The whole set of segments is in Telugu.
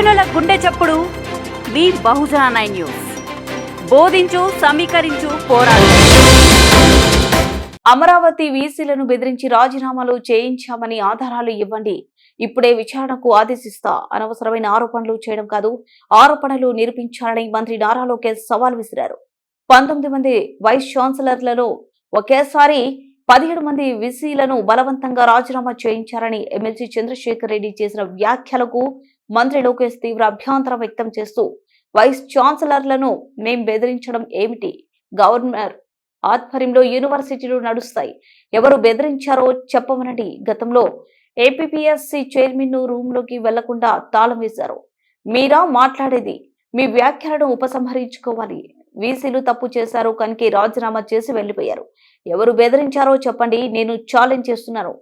చప్పుడు. మీ బహుజన నైన్ న్యూస్. బోధించు సమీకరించు పోరాడు. అమరావతి వీసీలను బెదిరించి రాజీనామాలు చేయించామని ఆధారాలు ఇవ్వండి. ఇప్పుడే విచారణకు ఆదేశిస్తా. అనవసరమైన ఆరోపణలు చేయడం కాదు ఆరోపణలు నిరూపించాలని మంత్రి నారా లోకేష్ సవాల్ విసిరారు. పంతొమ్మిది మంది వైస్ ఛాన్సలర్లలో ఒకేసారి పదిహేడు మంది విసీలను బలవంతంగా రాజీనామా చేయించారని ఎమ్మెల్సీ చంద్రశేఖర్ రెడ్డి చేసిన వ్యాఖ్యలకు మంత్రి లోకేష్ తీవ్ర అభ్యంతరం వ్యక్తం చేస్తూ వైస్ ఛాన్సలర్లను మేం బెదిరించడం ఏమిటి? గవర్నర్ ఆధ్వర్యంలో యూనివర్సిటీలు నడుస్తాయి. ఎవరు బెదిరించారో చెప్పమనండి. గతంలో ఏపీపీఎస్సీ చైర్మన్ రూమ్లోకి వెళ్ళకుండా తాళం వేశారు. మీరా మాట్లాడేది. మీ వ్యాఖ్యలను ఉపసంహరించుకోవాలి. వీసీలు తప్పు చేశారు కనుక రాజీనామా చేసి వెళ్ళిపోయారు ఎవరు బెదిరించారో చెప్పండి నేను ఛాలెంజ్ చేస్తున్నాను.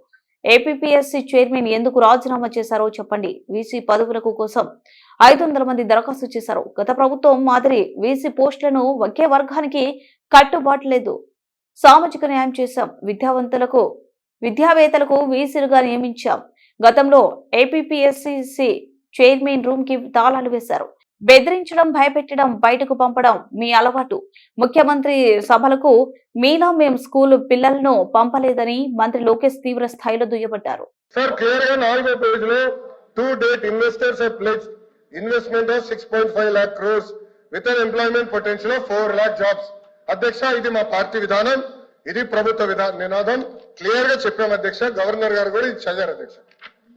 ఏపీపీఎస్సీ చైర్మన్ ఎందుకు రాజీనామా చేశారో చెప్పండి వీసీ పదవులకు కోసం ఐదు వందల మంది దరఖాస్తు చేశారు. గత ప్రభుత్వం మాదిరి వీసీ పోస్టులను ఒకే వర్గానికి కట్టుబాటు లేదు. సామాజిక న్యాయం చేశాం విద్యావంతులకు విద్యావేత్తలకు వీసీలుగా నియమించాం. గతంలో ఏపీపీఎస్సీ చైర్మన్ రూమ్కి తాళాలు వేశారు. బెదిరించడం భయపెట్టడం బయటకు పంపడం మీ అలవాటు. ముఖ్యమంత్రి సభలకు మీలా మేము స్కూల్ పిల్లలను పంపలేదని మంత్రి లోకేష్ తీవ్ర స్థాయిలో దుయ్యబట్టారు సార్ క్లియర్గా నాలుగో పేజ్లో to date investors have pledged investment of six point five lakh crores with an employment potential of four lakh jobs. అధ్యక్ష ఇది మా పార్టీ విధానం ఇది ప్రభుత్వ విధానం నినాదం. క్లియర్గా చెప్పాం అధ్యక్ష గవర్నర్ గారు కూడా ఇది చదివారు అధ్యక్ష.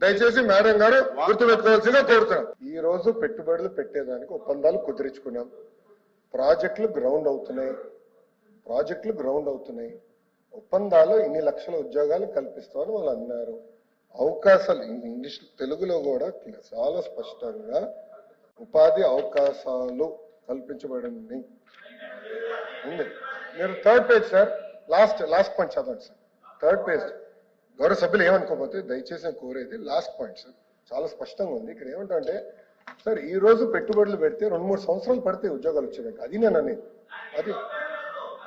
దయచేసి మేడం గారు గుర్తుపెట్టుకోవాల్సిందిగా కోరుతున్నాం. ఈ రోజు పెట్టుబడులు పెట్టేదానికి ఒప్పందాలు కుదిరించుకున్నాం. ప్రాజెక్టులు గ్రౌండ్ అవుతున్నాయి. ప్రాజెక్టులు గ్రౌండ్ అవుతున్నాయి. ఒప్పందాలు ఇన్ని లక్షల ఉద్యోగాలు కల్పిస్తామని వాళ్ళు అన్నారు. అవకాశాలు ఇంగ్లీష్ తెలుగులో కూడా చాలా స్పష్టంగా ఉపాధి అవకాశాలు కల్పించబడింది. మీరు third page sir last last point చదవండి సార్ థర్డ్ పేజ్ గౌరవ సభ్యులు ఏమనుకోకపోతే దయచేసి కోరేది లాస్ట్ పాయింట్ సార్ చాలా స్పష్టంగా ఉంది. ఇక్కడ ఏమంటే సార్ ఈ రోజు పెట్టుబడులు పెడితే రెండు మూడు సంవత్సరాలు పడితే ఉద్యోగాలు వచ్చేదానికి అది నేను అనేది. అది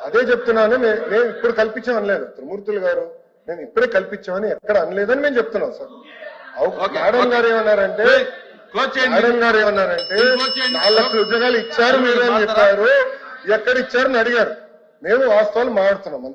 అదే చెప్తున్నాను నేను ఇప్పుడు కల్పించాం అనలేదు. త్రిమూర్తులు గారు నేను ఇప్పుడే కల్పించామని ఎక్కడ అనలేదని మేము చెప్తున్నాం సార్ మేడం. గారు ఏమన్నారంటే మేడం గారు ఏమన్నారంటే. నాలుగు లక్షల ఉద్యోగాలు ఇచ్చారు మీరు అని చెప్పారు. ఎక్కడ ఇచ్చారని అడిగారు. మేము వాస్తవాలు మాట్లాడుతున్నాం అంతే.